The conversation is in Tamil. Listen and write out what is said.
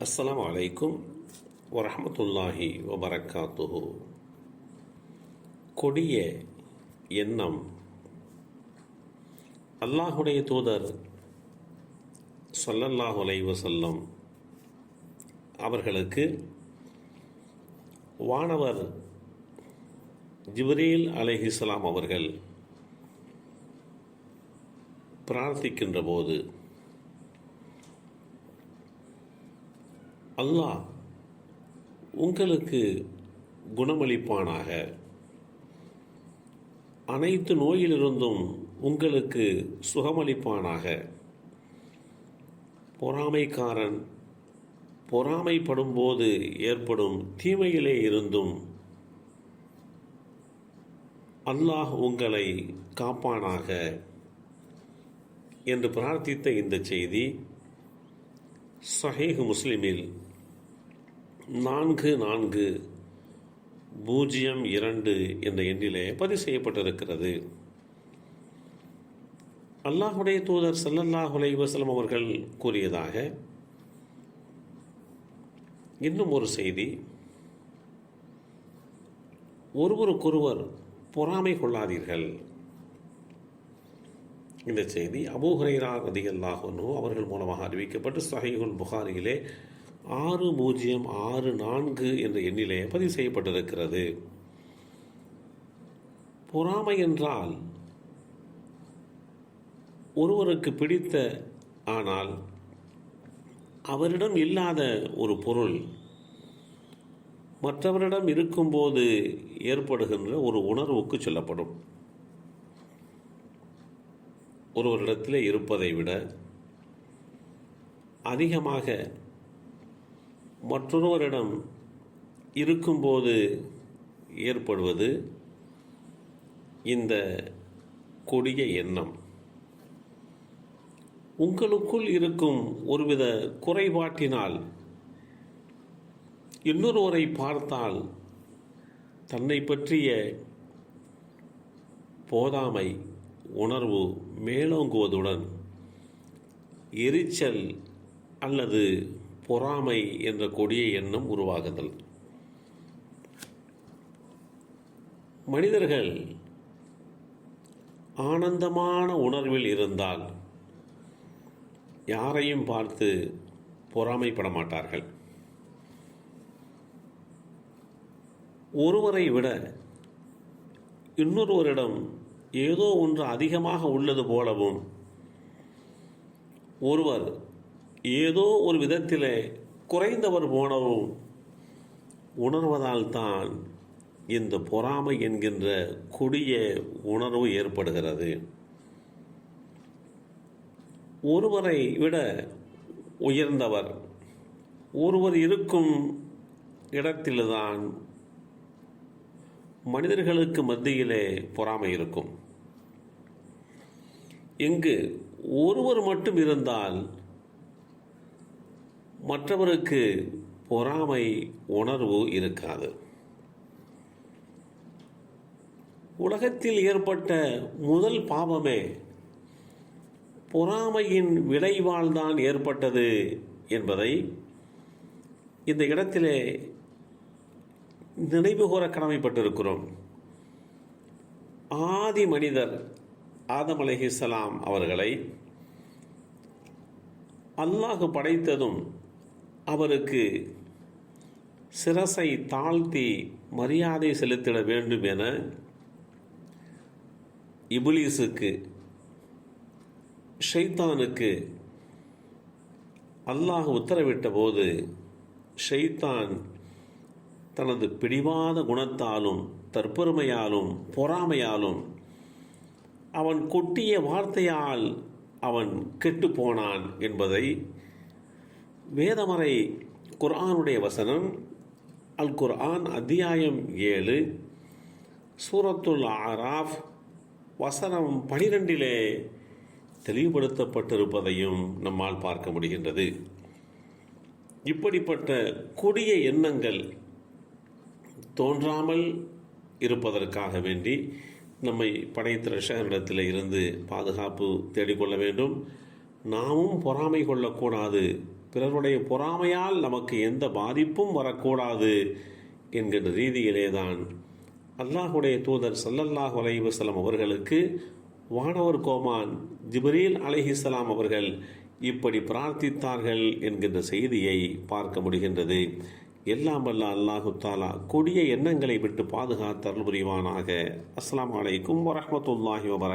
அஸ்லாம் அலைக்கும் வரமத்துல்லாஹி வபரக்காத்துஹு. கொடிய எண்ணம். அல்லாஹுடைய தூதர் சொல்லல்லாஹு அலைஹி அவர்களுக்கு வானவர் ஜிப்ரீல் அலைஹிஸ்ஸலாம் அவர்கள் பிரார்த்திக்கின்ற போது அல்லாஹ் உங்களுக்கு குணமளிப்பானாக. அனைத்து நோயிலிருந்தும் உங்களுக்கு சுகமளிப்பானாக. பொறாமைக்காரன் பொறாமைப்படும் போது ஏற்படும் தீமையிலே இருந்தும் அல்லாஹ் உங்களை காப்பானாக என்று பிரார்த்தித்த இந்த செய்தி சஹேஹ் முஸ்லிமில் நான்கு நான்கு பூஜ்ஜியம் இரண்டு என்ற எண்ணிலே பதிவு செய்யப்பட்டிருக்கிறது. அல்லாஹுடைய தூதர் சல்லல்லாஹ் அலைவசலம் அவர்கள் கூறியதாக இன்னும் ஒரு செய்தி ஒருவருக்கொருவர் பொறாமை கொள்ளாதீர்கள். இந்த செய்தி அபூஹரைரா ரதி அல்லாஹனோ அவர்கள் மூலமாக அறிவிக்கப்பட்டு சஹீகுல் புகாரியிலே ஆறு பூஜ்ஜியம் ஆறு நான்கு என்ற எண்ணிலே பதிவு செய்யப்பட்டிருக்கிறது. பொறாமை என்றால் ஒருவருக்கு பிடித்த ஆனால் அவரிடம் இல்லாத ஒரு பொருள் மற்றவரிடம் இருக்கும்போது ஏற்படுகின்ற ஒரு உணர்வுக்கு சொல்லப்படும். ஒருவரிடத்தில் இருப்பதை விட அதிகமாக மற்றொருவரிடம் இருக்கும்போது ஏற்படுவது இந்த கொடிய எண்ணம். உங்களுக்குள் இருக்கும் ஒருவித குறைபாட்டினால் இன்னொருவரை பார்த்தால் தன்னை பற்றிய போதாமை உணர்வு மேலோங்குவதுடன் எரிச்சல் அல்லது பொறாமை என்ற கொடிய எண்ணம் உருவாகுதல். மனிதர்கள் ஆனந்தமான உணர்வில் இருந்தால் யாரையும் பார்த்து பொறாமைப்பட மாட்டார்கள். ஒருவரை விட இன்னொருவரிடம் ஏதோ ஒன்று அதிகமாக உள்ளது போலவும் ஒருவர் ஏதோ ஒரு விதத்தில் குறைந்தவர் போனவும் உணர்வதால் தான் இந்த பொறாமை என்கின்ற கொடிய உணர்வு ஏற்படுகிறது. ஒருவரை விட உயர்ந்தவர் ஒருவர் இருக்கும் இடத்தில்தான் மனிதர்களுக்கு மத்தியிலே பொறாமை இருக்கும். இங்கு ஒருவர் மட்டும் இருந்தால் மற்றவருக்கு பொறாமை உணர்வு இருக்காது. உலகத்தில் ஏற்பட்ட முதல் பாவமே பொறாமையின் விளைவால் தான் ஏற்பட்டது என்பதை இந்த இடத்திலே நினைவுகூர கடமைப்பட்டிருக்கிறோம். ஆதி மனிதர் ஆதம் அலஹிசலாம் அவர்களை அல்லாஹு படைத்ததும் அவருக்கு சிரசை தாழ்த்தி மரியாதை செலுத்திட வேண்டும் என இபுலீஸுக்கு ஷைத்தானுக்கு அல்லாஹ் உத்தரவிட்ட போது ஷைத்தான் தனது பிடிவாத குணத்தாலும் தற்பெருமையாலும் பொறாமையாலும் அவன் கொட்டிய வார்த்தையால் அவன் கெட்டு போனான் என்பதை வேதமறை குர்ஆனுடைய வசனம் அல் குர்ஆன் அத்தியாயம் ஏழு சூரத்துல் ஆராஃப் வசனம் பனிரெண்டிலே தெளிவுபடுத்தப்பட்டிருப்பதையும் நம்மால் பார்க்க முடிகின்றது. இப்படிப்பட்ட கொடிய எண்ணங்கள் தோன்றாமல் இருப்பதற்காக வேண்டி நம்மை படைத்த ரஷகரிடத்தில் இருந்து பாதுகாப்பு தேடிக்கொள்ள வேண்டும். நாமும் பொறாமை கொள்ளக்கூடாது பிறருடைய பொறாமையால் நமக்கு எந்த பாதிப்பும் வரக்கூடாது என்கின்ற ரீதியிலே தான் அல்லாஹுடைய தூதர் சல்லல்லாஹ் அலைவசலம் அவர்களுக்கு வானவர் கோமான் ஜிபரீல் அலைஹிஸ்ஸலாம் அவர்கள் இப்படி பிரார்த்தித்தார்கள் என்கின்ற செய்தியை பார்க்க முடிகின்றது. எல்லாம் வல்ல அல்லாஹு தாலா கொடிய எண்ணங்களை விட்டு பாதுகாத்தல் புரிவானாக. அஸ்லாம் வலைக்கும் வரமத்துல்லாஹி வபரக்